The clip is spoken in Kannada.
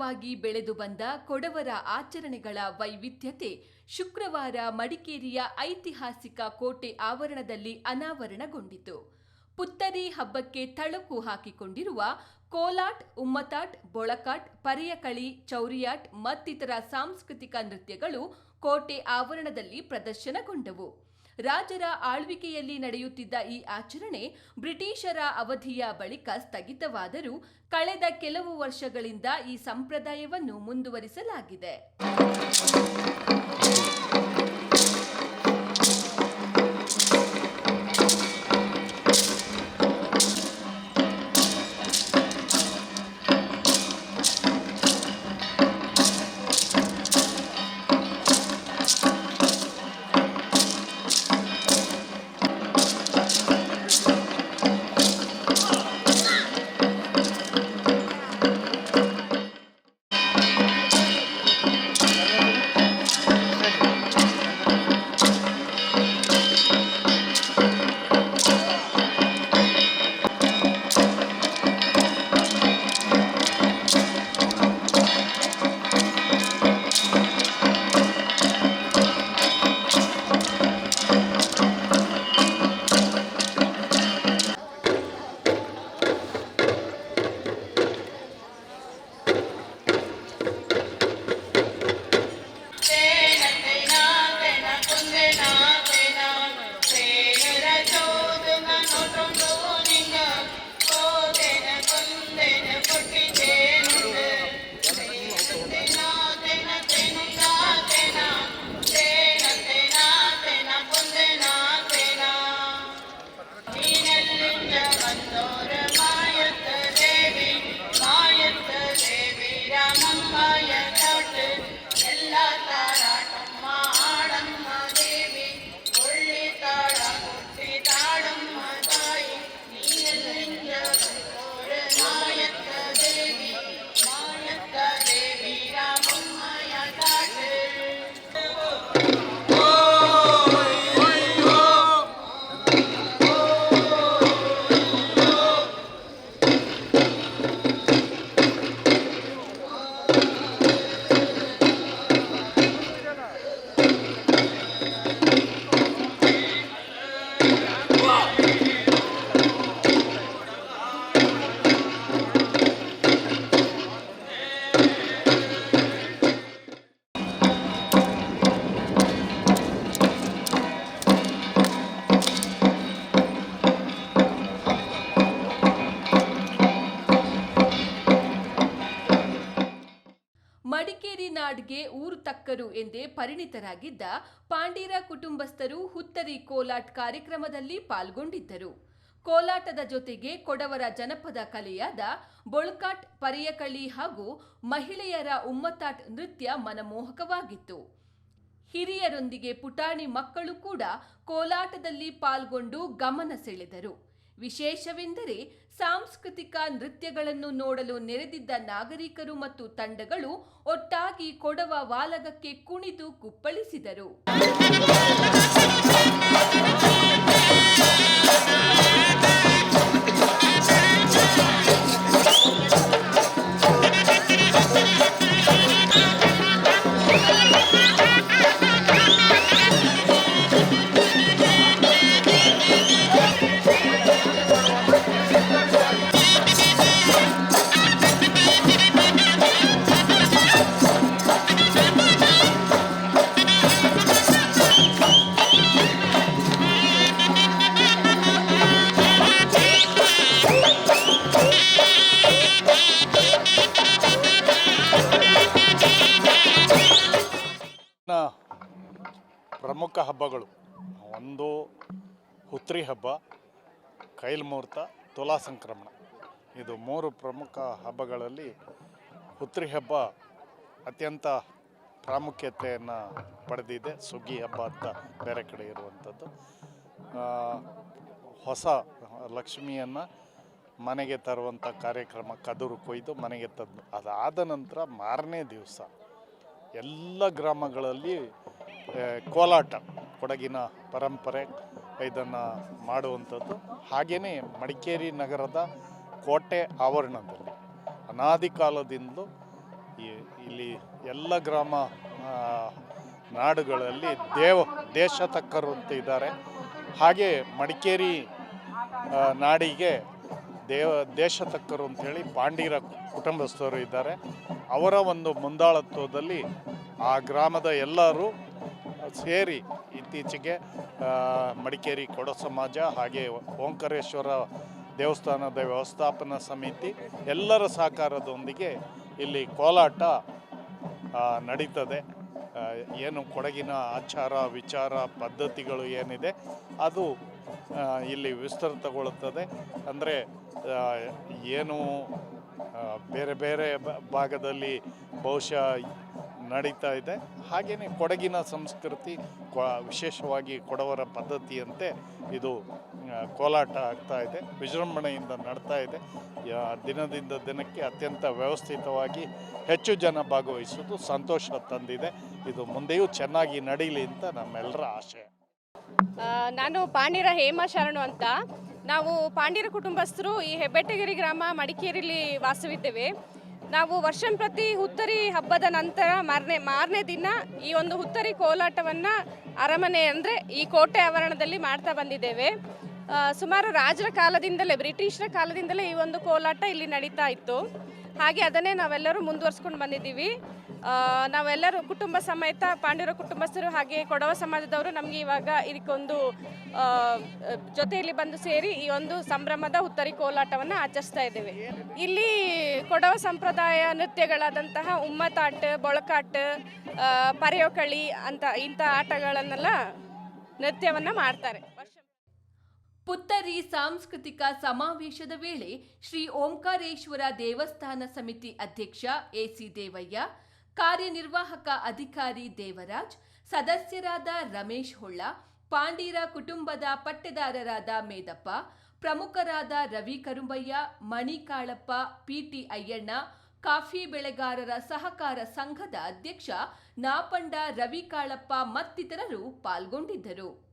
ಪರಂಪರಾಗತವಾಗಿ ಬೆಳೆದು ಬಂದ ಕೊಡವರ ಆಚರಣೆಗಳ ವೈವಿಧ್ಯತೆ ಶುಕ್ರವಾರ ಮಡಿಕೇರಿಯ ಐತಿಹಾಸಿಕ ಕೋಟೆ ಆವರಣದಲ್ಲಿ ಅನಾವರಣಗೊಂಡಿತು. ಪುತ್ತರಿ ಹಬ್ಬಕ್ಕೆ ತಳುಕು ಹಾಕಿಕೊಂಡಿರುವ ಕೋಲಾಟ್, ಉಮ್ಮತಾಟ್, ಬೊಳಕಾಟ್, ಪರೆಯಕಳಿ, ಚೌರಿಯಾಟ್ ಮತ್ತಿತರ ಸಾಂಸ್ಕೃತಿಕ ನೃತ್ಯಗಳು ಕೋಟೆ ಆವರಣದಲ್ಲಿ ಪ್ರದರ್ಶನಗೊಂಡವು. ರಾಜರ ಆಳ್ವಿಕೆಯಲ್ಲಿ ನಡೆಯುತ್ತಿದ್ದ ಈ ಆಚರಣೆ ಬ್ರಿಟಿಷರ ಅವಧಿಯ ಬಳಿಕ ಸ್ಥಗಿತವಾದರೂ ಕಳೆದ ಕೆಲವು ವರ್ಷಗಳಿಂದ ಈ ಸಂಪ್ರದಾಯವನ್ನು ಮುಂದುವರಿಸಲಾಗಿದೆ. ಮಡಿಕೇರಿ ನಾಡ್ಗೆ ಊರು ತಕ್ಕರು ಎಂದೇ ಪರಿಣಿತರಾಗಿದ್ದ ಪಾಂಡೀರ ಕುಟುಂಬಸ್ಥರು ಹುತ್ತರಿ ಕೋಲಾಟ್ ಕಾರ್ಯಕ್ರಮದಲ್ಲಿ ಪಾಲ್ಗೊಂಡಿದ್ದರು. ಕೋಲಾಟದ ಜೊತೆಗೆ ಕೊಡವರ ಜನಪದ ಕಲೆಯಾದ ಬೊಳ್ಕಾಟ್ ಪರಿಯಕಳಿ ಹಾಗೂ ಮಹಿಳೆಯರ ಉಮ್ಮತ್ತಾಟ್ ನೃತ್ಯ ಮನಮೋಹಕವಾಗಿತ್ತು. ಹಿರಿಯರೊಂದಿಗೆ ಪುಟಾಣಿ ಮಕ್ಕಳು ಕೂಡ ಕೋಲಾಟದಲ್ಲಿ ಪಾಲ್ಗೊಂಡು ಗಮನ ಸೆಳೆದರು. ವಿಶೇಷವೆಂದರೆ ಸಾಂಸ್ಕೃತಿಕ ನೃತ್ಯಗಳನ್ನು ನೋಡಲು ನೆರೆದಿದ್ದ ನಾಗರಿಕರು ಮತ್ತು ತಂಡಗಳು ಒಟ್ಟಾಗಿ ಕೊಡವ ವಾಲಗಕ್ಕೆ ಕುಣಿದು ಕುಪ್ಪಳಿಸಿದರು. ಹಬ್ಬಗಳು. ಒಂದು ಹುತ್ರಿ ಹಬ್ಬ, ಕೈಲ್ ಮುಹೂರ್ತ, ತುಲಾ ಸಂಕ್ರಮಣ. ಇದು ಮೂರು ಪ್ರಮುಖ ಹಬ್ಬಗಳಲ್ಲಿ ಹುತ್ರಿ ಹಬ್ಬ ಅತ್ಯಂತ ಪ್ರಾಮುಖ್ಯತೆಯನ್ನು ಪಡೆದಿದೆ. ಸುಗ್ಗಿ ಹಬ್ಬ ಅಂತ ಬೇರೆ ಕಡೆ ಇರುವಂಥದ್ದು. ಹೊಸ ಲಕ್ಷ್ಮಿಯನ್ನು ಮನೆಗೆ ತರುವಂಥ ಕಾರ್ಯಕ್ರಮ ಕದುರು ಕೊಯ್ದು ಮನೆಗೆ ತಂದು ಅದಾದ ನಂತರ ಮಾರನೇ ದಿವಸ ಎಲ್ಲ ಗ್ರಾಮಗಳಲ್ಲಿ ಕೋಲಾಟ. ಕೊಡಗಿನ ಪರಂಪರೆ ಇದನ್ನು ಮಾಡುವಂಥದ್ದು. ಹಾಗೆಯೇ ಮಡಿಕೇರಿ ನಗರದ ಕೋಟೆ ಆವರಣದಲ್ಲಿ ಅನಾದಿ ಕಾಲದಿಂದಲೂ ಇಲ್ಲಿ ಎಲ್ಲ ಗ್ರಾಮ ನಾಡುಗಳಲ್ಲಿ ದೇವ, ದೇಶ ತಕ್ಕರು ಅಂತ ಇದ್ದಾರೆ. ಹಾಗೆ ಮಡಿಕೇರಿ ನಾಡಿಗೆ ದೇವ, ದೇಶ ತಕ್ಕರು ಅಂಥೇಳಿ ಪಾಂಡೀರ ಕುಟುಂಬಸ್ಥರು ಇದ್ದಾರೆ. ಅವರ ಒಂದು ಮುಂದಾಳತ್ವದಲ್ಲಿ ಆ ಗ್ರಾಮದ ಎಲ್ಲರೂ ಸೇರಿ ಇತ್ತೀಚೆಗೆ ಮಡಿಕೇರಿ ಕೊಡ ಸಮಾಜ ಹಾಗೆ ಓಂಕಾರೇಶ್ವರ ದೇವಸ್ಥಾನದ ವ್ಯವಸ್ಥಾಪನಾ ಸಮಿತಿ ಎಲ್ಲರ ಸಹಕಾರದೊಂದಿಗೆ ಇಲ್ಲಿ ಕೋಲಾಟ ನಡೀತದೆ. ಏನು ಕೊಡಗಿನ ಆಚಾರ, ವಿಚಾರ, ಪದ್ಧತಿಗಳು ಏನಿದೆ, ಅದು ಇಲ್ಲಿ ವಿಸ್ತೃತಗೊಳ್ಳುತ್ತದೆ. ಅಂದರೆ ಏನು ಬೇರೆ ಬೇರೆ ಭಾಗದಲ್ಲಿ ಬಹುಶಃ ನಡೀತಾ ಇದೆ. ಹಾಗೆಯೇ ಕೊಡಗಿನ ಸಂಸ್ಕೃತಿ ವಿಶೇಷವಾಗಿ ಕೊಡವರ ಪದ್ಧತಿಯಂತೆ ಇದು ಕೋಲಾಟ ಆಗ್ತಾ ಇದೆ, ವಿಜೃಂಭಣೆಯಿಂದ ನಡ್ತಾ ಇದೆ. ದಿನದಿಂದ ದಿನಕ್ಕೆ ಅತ್ಯಂತ ವ್ಯವಸ್ಥಿತವಾಗಿ ಹೆಚ್ಚು ಜನ ಭಾಗವಹಿಸುವುದು ಸಂತೋಷ ತಂದಿದೆ. ಇದು ಮುಂದೆಯೂ ಚೆನ್ನಾಗಿ ನಡೀಲಿ ಅಂತ ನಮ್ಮೆಲ್ಲರ ಆಶಯ ನಾನು ಪಾಂಡಿರ ಹೇಮ ಶರಣು ಅಂತ. ನಾವು ಪಾಂಡಿರ ಕುಟುಂಬಸ್ಥರು ಈ ಹೆಬ್ಬೆಟ್ಟಗಿರಿ ಗ್ರಾಮ ಮಡಿಕೇರಿಲಿ ವಾಸವಿದ್ದೇವೆ. ನಾವು ವರ್ಷಂಪ್ರತಿ ಹುತ್ತರಿ ಹಬ್ಬದ ನಂತರ ಮಾರನೇ ಮಾರನೇ ದಿನ ಈ ಒಂದು ಹುತ್ತರಿ ಕೋಲಾಟವನ್ನು ಅರಮನೆ ಅಂದರೆ ಈ ಕೋಟೆ ಆವರಣದಲ್ಲಿ ಮಾಡ್ತಾ ಬಂದಿದ್ದೇವೆ. ಸುಮಾರು ರಾಜರ ಕಾಲದಿಂದಲೇ, ಬ್ರಿಟಿಷರ ಕಾಲದಿಂದಲೇ ಈ ಒಂದು ಕೋಲಾಟ ಇಲ್ಲಿ ನಡೀತಾ ಇತ್ತು. ಹಾಗೆ ಅದನ್ನೇ ನಾವೆಲ್ಲರೂ ಮುಂದುವರ್ಸ್ಕೊಂಡು ಬಂದಿದ್ದೀವಿ. ನಾವೆಲ್ಲರೂ ಕುಟುಂಬ ಸಮೇತ ಪಾಂಡ್ಯರ ಕುಟುಂಬಸ್ಥರು ಹಾಗೆ ಕೊಡವ ಸಮಾಜದವರು ನಮಗೆ ಇವಾಗ ಇದಕ್ಕೊಂದು ಜೊತೆಯಲ್ಲಿ ಬಂದು ಸೇರಿ ಈ ಒಂದು ಸಂಭ್ರಮದ ಹುತ್ತರಿ ಕೋಲಾಟವನ್ನು ಆಚರಿಸ್ತಾ ಇದ್ದೇವೆ. ಇಲ್ಲಿ ಕೊಡವ ಸಂಪ್ರದಾಯ ನೃತ್ಯಗಳಾದಂತಹ ಉಮ್ಮತಾಟ, ಬೊಳಕಾಟ ಪರೆಯೋಕಳಿ ಅಂತ ಇಂಥ ಆಟಗಳನ್ನೆಲ್ಲ ನೃತ್ಯವನ್ನು ಮಾಡ್ತಾರೆ. ಪುತ್ತರಿ ಸಾಂಸ್ಕೃತಿಕ ಸಮಾವೇಶದ ವೇಳೆ ಶ್ರೀ ಓಂಕಾರೇಶ್ವರ ದೇವಸ್ಥಾನ ಸಮಿತಿ ಅಧ್ಯಕ್ಷ ಎಸಿ ದೇವಯ್ಯ, ಕಾರ್ಯನಿರ್ವಾಹಕ ಅಧಿಕಾರಿ ದೇವರಾಜ್, ಸದಸ್ಯರಾದ ರಮೇಶ್ ಹೊಳ್ಳ, ಪಾಂಡೀರ ಕುಟುಂಬದ ಪಟ್ಟೆದಾರರಾದ ಮೇದಪ್ಪ, ಪ್ರಮುಖರಾದ ರವಿ ಕರುಂಬಯ್ಯ, ಮಣಿಕಾಳಪ್ಪ, ಪಿಟಿ ಅಯ್ಯಣ್ಣ, ಕಾಫಿ ಬೆಳೆಗಾರರ ಸಹಕಾರ ಸಂಘದ ಅಧ್ಯಕ್ಷ ನಾಪಂಡ ರವಿ ಕಾಳಪ್ಪ ಮತ್ತಿತರರು ಪಾಲ್ಗೊಂಡಿದ್ದರು.